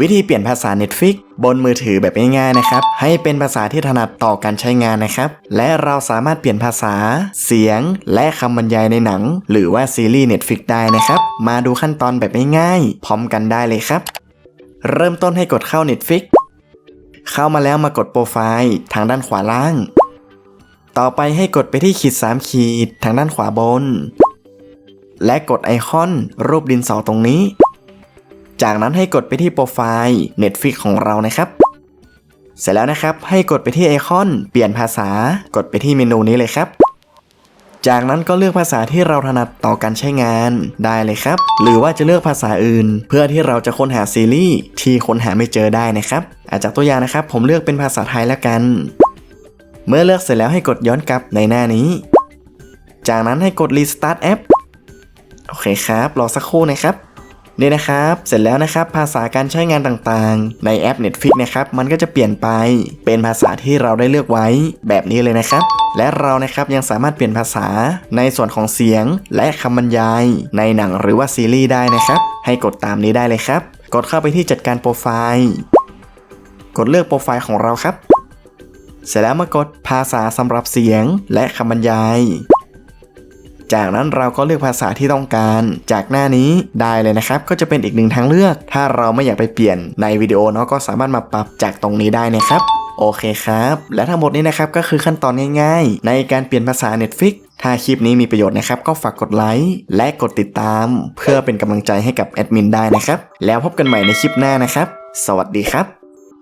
วิธีเปลี่ยนภาษา Netflix บนมือถือแบบง่ายๆนะครับ ให้เป็นภาษาที่ถนัดต่อการใช้งานนะครับ และเราสามารถเปลี่ยนภาษา เสียง และคำบรรยายในหนัง หรือว่าซีรีส์ Netflix ได้นะครับ มาดูขั้นตอนแบบง่ายๆพร้อมกันได้เลยครับ เริ่มต้นให้กดเข้า Netflix เข้ามาแล้วมากดโปรไฟล์ทางด้านขวาล่าง ต่อไปให้กดไปที่ขีด 3 ขีดทางด้านขวาบน และกดไอคอนรูปดินสอตรงนี้ จากนั้นให้กดไปที่โปรไฟล์ Netflix ของเรานะครับ เสร็จแล้วนะครับให้กดไปที่ไอคอน เปลี่ยนภาษากดไปที่เมนูนี้เลยครับ จากนั้นก็เลือกภาษาที่เราถนัดต่อการใช้งานได้เลยครับ หรือว่าจะเลือกภาษาอื่น เพื่อที่เราจะค้นหาซีรีส์ที่ค้นหาไม่เจอได้นะครับอาจากตัวอย่างนะครับผมเลือกเป็นภาษาไทยแล้วกัน เมื่อเลือกเสร็จแล้วให้กดย้อนกลับในหน้านี้ จากนั้นให้กด Restart App โอเคครับ รอสักครู่นะครับ นี่นะครับ เสร็จแล้วนะครับภาษาการใช้งานต่างๆ ในแอป Netflix นะครับมันก็จะเปลี่ยนไปเป็นภาษาที่เราได้เลือกไว้แบบนี้เลยนะครับ และเรานะครับยังสามารถเปลี่ยนภาษาในส่วนของเสียง และคำบรรยาย ในหนังหรือว่าซีรีส์ได้นะครับ ให้กดตามนี้ได้เลยครับ กดเข้าไปที่จัดการโปรไฟล์กดเลือกโปรไฟล์ของเราครับ เสร็จแล้วมากดภาษาสำหรับเสียงและคำบรรยาย จากนั้นเราก็เลือกภาษาที่ต้องการ จากหน้านี้ได้เลยนะครับ ก็จะเป็นอีกหนึ่งทางเลือก ถ้าเราไม่อยากไปเปลี่ยนในวิดีโอเนาะก็สามารถมาปรับจากตรงนี้ได้นะครับโอเคครับ และทั้งหมดนี้นะครับก็คือขั้นตอนง่ายๆ ในการเปลี่ยนภาษา Netflix ถ้าคลิปนี้มีประโยชน์นะครับ ก็ฝากกดไลค์และกดติดตาม เพื่อเป็นกำลังใจให้กับแอดมินได้นะครับ แล้วพบกันใหม่ในคลิปหน้านะครับ สวัสดีครับ